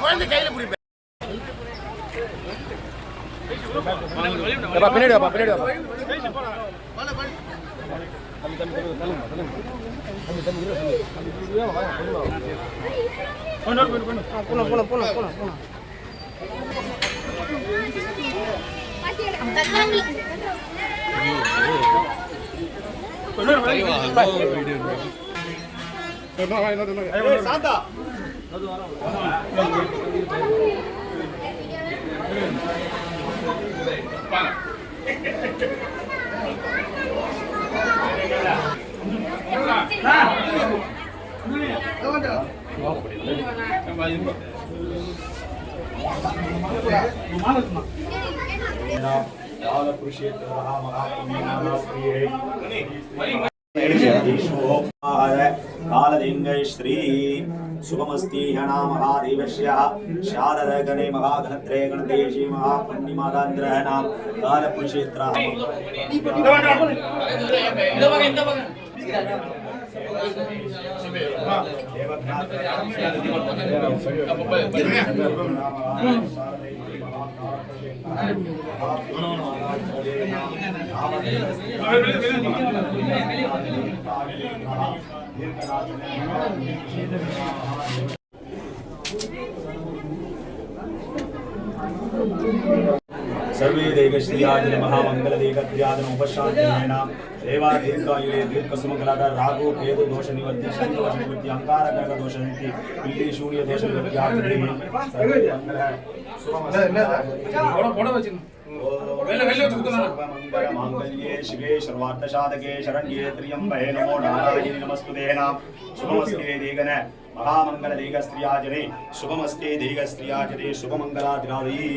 குழந்தை கையில பிடிப்பேன் பின்னாடி வாப்பா பின்னாடி வாப்பா. Shantha all appreciate the Rama, Rama, Rama, Rama, Rama, Rama, Rama, काललिङ्गै Shri शुभमस्तीह नाम महादेवस्य शारदगणे महाघनत्रे गणदेशी महापुण्यमादान्द्रः नाम कालपुरुषेत्रः सर्वे देवश्रियाज महामंगलदेवक्रियाज उपशांतिनाम देवा दीर्घायुरे दीर्घसुमकलाद राघो केतु दोष निवर्ति शनि दोष निवर्ति अंगार कर्क दोष निवर्ति पिल्ली शून्य दोष निवर्ति आत्मदेवी सर्वे मंगल है मांगल्ये शिवे सर्वार्थ साधके शरण्ये त्र्यंबके नमो नारायणी नमस्तुते नाम शुभमस्ते देगन महामंगल देग स्त्रियाजने शुभमस्ते देग स्त्रियाजने शुभमंगलादिनादि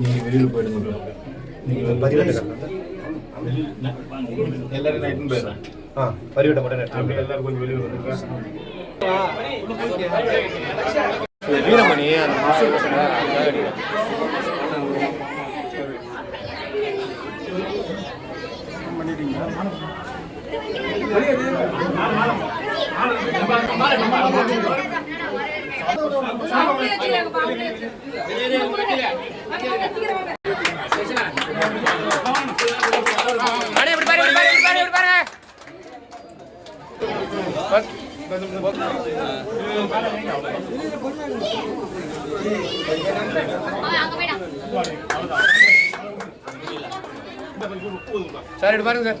நீங்கள் வெளியில் போயிடுங்க நீங்கள் பதிவேட்ட எல்லாரும் நைட்டும் இட்டுன்னு போயிடுறேன் ஆ பதிவேட்ட மட்டும் நைட்டு எல்லாரும் கொஞ்சம் வெளியில் வந்துருக்கேன் வீரமணி அந்த மசூர் பசங்க அதுக்காக அடிக்கிறேன். சார் பாருங்க சார்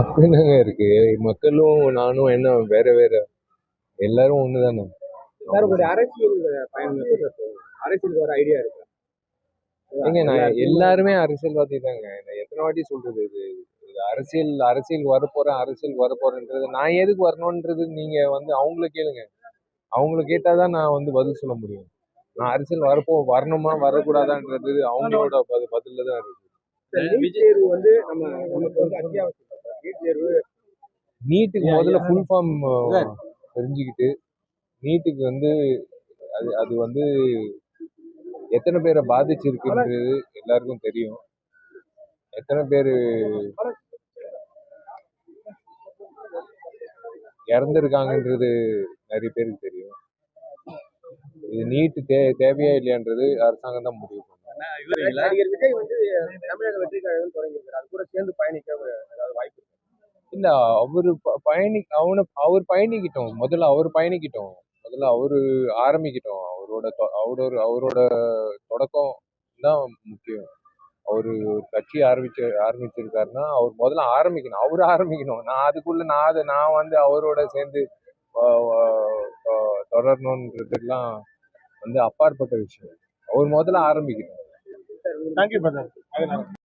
அப்படிதாங்க இருக்கு. மக்களும் நானும் என்ன வேற வேற. எல்லாரும் ஒண்ணுதானே? சார் ஒரு அரசியல் பயணம்? அரசியலுக்கு ஐடியா இருக்கு. ஏங்க நான் எல்லாருமே அரசியல்வாதி தாங்க. நான் எத்தனை வாட்டி சொல்றது இது? இது அரசியல் அரசியல் வரப்போறேன் அரசியல் வரப்போறேன்றது. நான் எதுக்கு வரணுன்றது நீங்க வந்து அவங்கள கேளுங்க. அவங்கள கேட்டாதான் நான் வந்து பதில் சொல்ல முடியும். நான் அரசியல் வரப்போ வரணுமா வரக்கூடாதான்றது அவங்களோட பதில் பதில தான் இருக்கு நீட் தேர்வு வந்து நம்ம நமக்கு வந்து அத்தியாவசியம். நீட் தேர்வு நீட்டுக்கு முதல்ல ஃபுல் ஃபார்ம் தெரிஞ்சுக்கிட்டு நீட்டுக்கு வந்து அது அது வந்து எத்தனை பேரை பாதிச்சிருக்குன்றது எல்லாருக்கும் தெரியும். எத்தனை பேர் இறந்துருக்காங்கன்றது நிறைய பேருக்கு தெரியும். இது நீட்டு தே தேவையா இல்லையான்றது அரசாங்கம் தான் முடிவு பண்ணும். நடிகர் விஜய் வந்து தமிழக வெற்றி கழகம் தொடங்கியிருக்காரு. அது கூட சேர்ந்து பயணிக்க ஏதாவது வாய்ப்பு இல்ல அவரு பயணி அவனை அவர் பயணிக்கிட்டோம். முதல்ல அவர் பயணிக்கிட்டோம். முதல்ல அவரு ஆரம்பிக்கிட்டோம். அவரோட தொ- அவரோட அவரோட தொடக்கம் தான் முக்கியம். அவர் கட்சி ஆரம்பிச்சு ஆரம்பிச்சிருக்காருன்னா அவர் முதல்ல ஆரம்பிக்கணும். அவர் ஆரம்பிக்கணும். நான் அதுக்குள்ள நான் அதை நான் வந்து அவரோட சேர்ந்து ஆஹ் தொடரணுன்றதுலாம் வந்து அப்பாற்பட்ட விஷயம். அவர் முதல்ல ஆரம்பிக்கணும். Thank you brother